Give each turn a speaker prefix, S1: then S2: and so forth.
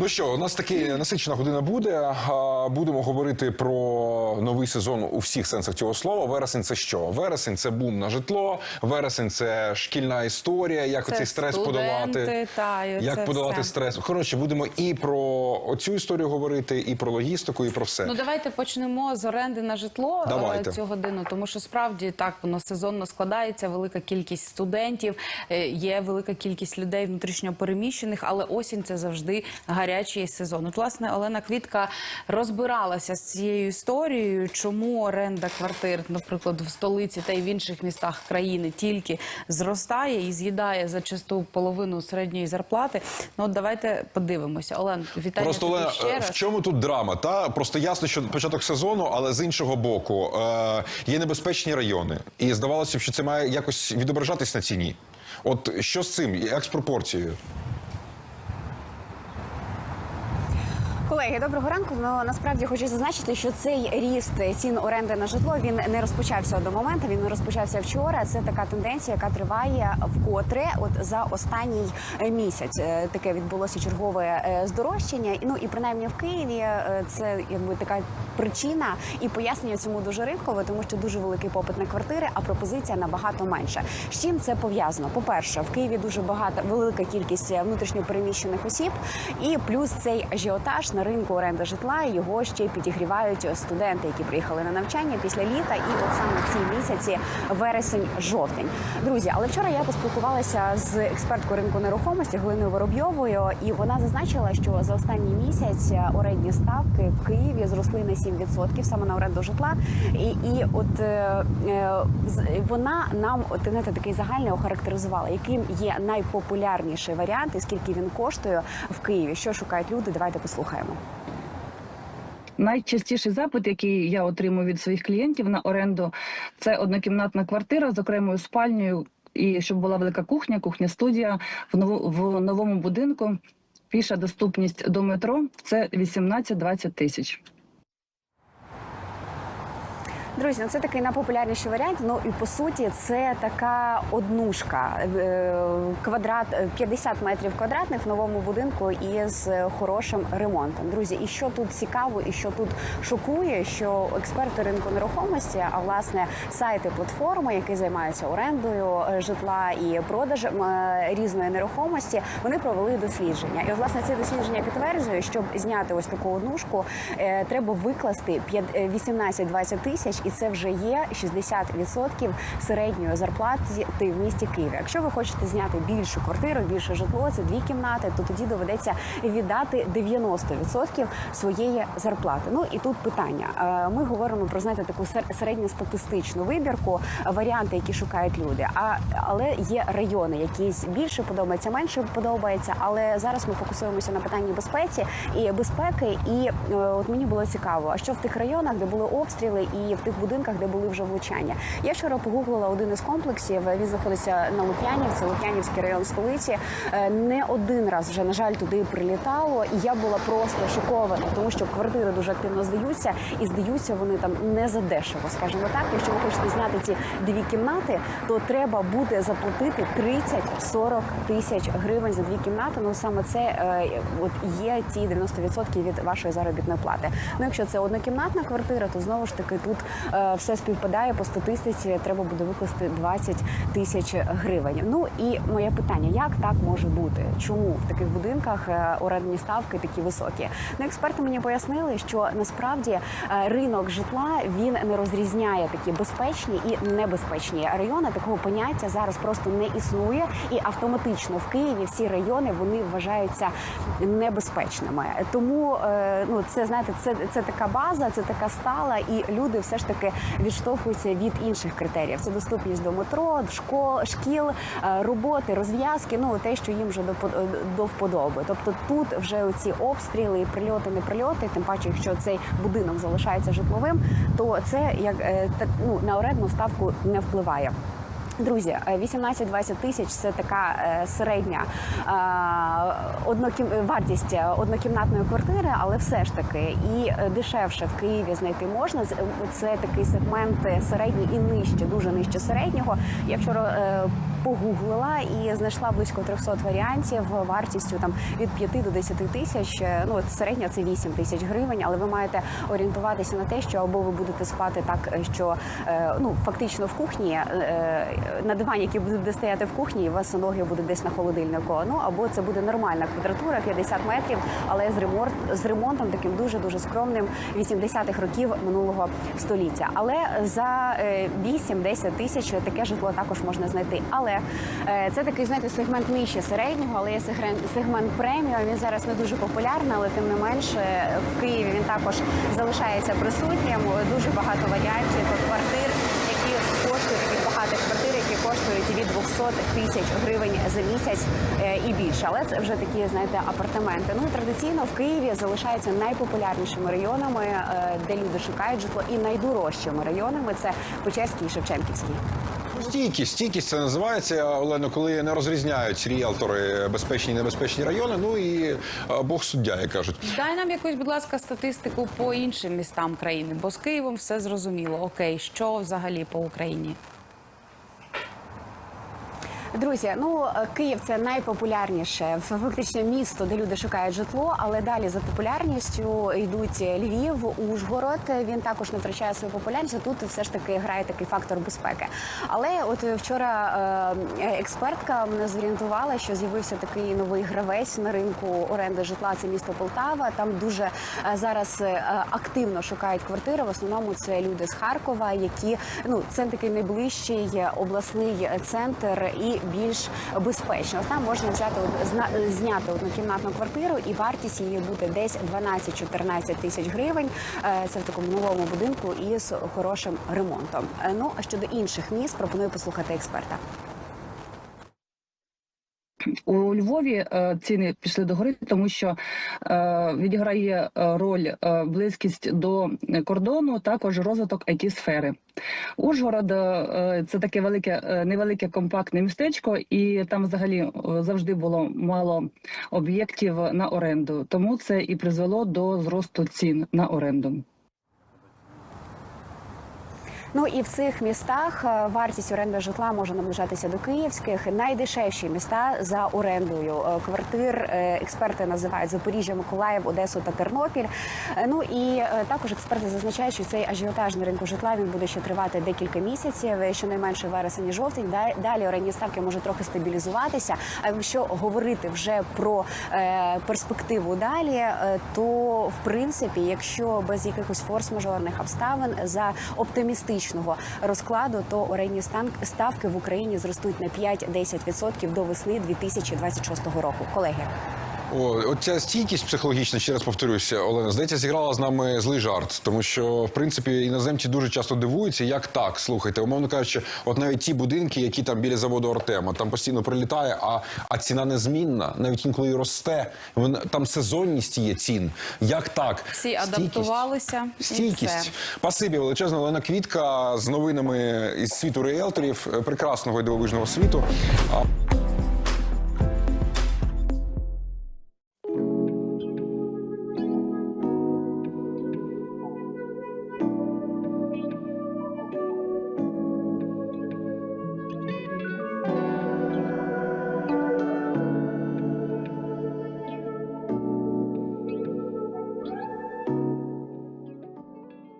S1: Ну що, у нас таки насичена година буде. Будемо говорити про новий сезон у всіх сенсах цього слова. Вересень це що? Вересень це бум на житло. Вересень це шкільна історія. Як
S2: Це
S1: оцей стрес
S2: студенти,
S1: подолати?
S2: та,
S1: як
S2: це
S1: подолати
S2: все.
S1: стрес? Коротше, будемо і про оцю історію говорити, і про логістику, і про все.
S2: Ну давайте почнемо з оренди на житло е,
S1: Давайте.
S2: цю годину, тому що справді так воно сезонно складається. Велика кількість студентів, е, є велика кількість людей внутрішньо переміщених, але осінь це завжди гарячий сезон. От, власне, Олена Квітка розбиралася з цією історією, чому оренда квартир, наприклад, в столиці та й в інших містах країни тільки зростає і з'їдає зачасту половину середньої зарплати. Ну от давайте подивимося. Олен, вітання
S1: Просто Олена,
S2: ще
S1: е,
S2: раз.
S1: в чому тут драма? Та просто ясно, що початок сезону, але з іншого боку е, є небезпечні райони, і здавалося б, що це має якось відображатись на ціні. От що з цим? Як з пропорцією?
S3: Колеги, доброго ранку. Ну насправді хочу зазначити, що цей ріст цін оренди на житло він не розпочався до моменту. Він розпочався вчора. Це така тенденція, яка триває вкотре. От за останній місяць Е, таке відбулося чергове е, здорожчання. Ну і принаймні в Києві е, це якби така причина і пояснення цьому дуже ринкове, тому що дуже великий попит на квартири, а пропозиція набагато менша. З чим це пов'язано? По перше, в Києві дуже багато велика кількість внутрішньо переміщених осіб, і плюс цей ажіотаж на ринку оренди житла його ще підігрівають студенти, які приїхали на навчання після літа, і от саме в ці місяці вересень-жовтень. Друзі, але вчора я поспілкувалася з експерткою ринку нерухомості Глиною Воробйовою, і вона зазначила, що за останній місяць орендні ставки в Києві зросли на 7% саме на оренду житла. І, і от е, е, вона нам от знаєте, такий загальний охарактеризувала, яким є найпопулярніший варіант, і скільки він коштує в Києві. Що шукають люди? Давайте послухаємо.
S4: Найчастіший запит, який я отримую від своїх клієнтів на оренду, це однокімнатна квартира з окремою спальнею, і щоб була велика кухня, кухня-студія в нову в новому будинку. Піша доступність до метро це 18-20 тисяч.
S3: Друзі, ну це такий найпопулярніший варіант. Ну і по суті, це така однушка, е, квадрат е, 50 метрів квадратних в новому будинку із хорошим ремонтом. Друзі, і що тут цікаво, і що тут шокує, що експерти ринку нерухомості, а власне сайти платформи, які займаються орендою е, житла і продажем е, різної нерухомості, вони провели дослідження. І власне це дослідження підтверджує, щоб зняти ось таку однушку, е, треба викласти п'ят- е, 18-20 тисяч, і це вже є 60% середньої зарплати в місті Києві. Якщо ви хочете зняти більшу квартиру, більше житло, це дві кімнати, то тоді доведеться віддати 90% своєї зарплати. Ну і тут питання. Е, Ми говоримо про знаєте таку сер- середньостатистичну вибірку, варіанти, які шукають люди. А але є райони, якісь більше подобаються, менше подобається. Але зараз ми фокусуємося на питанні безпеці і безпеки. І е, от мені було цікаво, а що в тих районах, де були обстріли, і в тих будинках, де були вже влучання. Я вчора погуглила один із комплексів. Він знаходиться на Лук'янівці, Лук'янівський район столиці. Е, Не один раз вже на жаль туди прилітало, і я була просто шокована, тому що квартири дуже активно здаються, і здаються вони там не за дешево, скажімо так. Якщо ви хочете зняти ці дві кімнати, то треба буде заплатити 30-40 тисяч гривень за дві кімнати. Ну саме це е, от є ті 90% від вашої заробітної плати. Ну якщо це однокімнатна квартира, то знову ж таки тут все співпадає по статистиці. Треба буде викласти 20 тисяч гривень. Ну і моє питання: як так може бути? Чому в таких будинках е, орендні ставки такі високі? Ну, експерти мені пояснили, що насправді е, ринок житла він не розрізняє такі безпечні і небезпечні райони. Такого поняття зараз просто не існує, і автоматично в Києві всі райони вони вважаються небезпечними. Тому е, ну це знаєте, це, це така база, це така стала, і люди все ж таки відштовхуються від інших критеріїв. Це доступність до метро, школ, шкіл, е, роботи, розв'язки. Ну те, що їм вже до, по- до вподоби. Тобто тут вже ці обстріли, прильоти, не прильоти, тим паче, якщо цей будинок залишається житловим, то це як так ну, на орендну ставку не впливає. Друзі, е, 18-20 тисяч це така е, середня е, однокім... вартість е, однокімнатної квартири, але все ж таки і е, дешевше в Києві знайти можна. Це такий сегмент е, середній і нижче, дуже нижче середнього. Я вчора е, погуглила і знайшла близько 300 варіантів вартістю там від 5 до 10 тисяч. Е, Ну от середня це 8 тисяч гривень, але ви маєте орієнтуватися на те, що або ви будете спати так, е, що е, ну фактично в кухні на дивані, який буде стояти в кухні, і вас ноги будуть десь на холодильнику. Ну або це буде нормальна квадратура, 50 метрів, але з ремонт з ремонтом таким дуже дуже скромним 80-х років минулого століття. Але за е, 8-10 тисяч таке житло також можна знайти. Але е, це такий знаєте сегмент нижче середнього, але є сегмент, преміум. Він зараз не дуже популярний, але тим не менше в Києві він також залишається присутнім. Дуже багато варіантів квартир, які коштують таких багатих квартир, які коштують від 200 тисяч гривень за місяць е, і більше. Але це вже такі, знаєте, апартаменти. Ну традиційно в Києві залишаються найпопулярнішими районами, е, де люди шукають житло, і найдорожчими районами це Печерський і Шевченківський.
S1: Стійкість, стійкість це називається, Олено, коли не розрізняють ріелтори безпечні і небезпечні райони. Ну і Бог суддя, як кажуть.
S2: Дай нам якусь, будь ласка, статистику по іншим містам країни, бо з Києвом все зрозуміло. Окей, що взагалі по Україні?
S3: Друзі, ну е, Київ це найпопулярніше фактично місто, де люди шукають житло. Але далі за популярністю йдуть Львів, Ужгород. Він також не втрачає свою популярність. Тут все ж таки грає такий фактор безпеки. Але от вчора е, експертка мене зорієнтувала, що з'явився такий новий гравець на ринку оренди житла. Це місто Полтава. Там дуже е, зараз активно шукають квартири. В основному це люди з Харкова, які ну це такий найближчий обласний центр і більш безпечно. Там можна взяти зняти однокімнатну квартиру, і вартість її буде десь 12-14 тисяч гривень. Е, Це в такому новому будинку із хорошим ремонтом. Е, Ну а щодо інших міст, пропоную послухати експерта.
S4: У Львові е, ціни пішли догори, тому що е, відіграє е, роль близькість до кордону, також розвиток it сфери. Ужгород це таке велике, невелике компактне містечко, і там взагалі завжди було мало об'єктів на оренду. Тому це і призвело до зросту цін на оренду.
S3: Ну і в цих містах е, вартість оренди житла може наближатися до київських. Найдешевші міста за орендою е, квартир е, експерти називають Запоріжжя, Миколаїв, Одесу та Тернопіль. Ну і також експерти зазначають, що цей ажіотаж на ринку житла він буде ще тривати декілька місяців, щонайменше вересень і жовтень. Далі орендні ставки можуть трохи стабілізуватися. А якщо говорити вже про перспективу далі, то в принципі, якщо без якихось форс-мажорних обставин за оптимістичного розкладу, то орендні ставки в Україні зростуть на 5-10% до весни 2026 року. Колеги.
S1: О, оця стійкість психологічна, ще раз повторюся, Олена, здається, зіграла з нами злий жарт, тому що в принципі іноземці дуже часто дивуються, як так. Слухайте, умовно кажучи, от навіть ті будинки, які там біля заводу Артема, там постійно прилітає, а, а ціна незмінна, навіть інколи росте. Вона там сезонність є цін. Як так?
S2: Всі адаптувалися.
S1: Стійкість.
S2: все.
S1: Спасибі, величезна Олена Квітка з новинами із світу реелторів, е, прекрасного і дивовижного світу.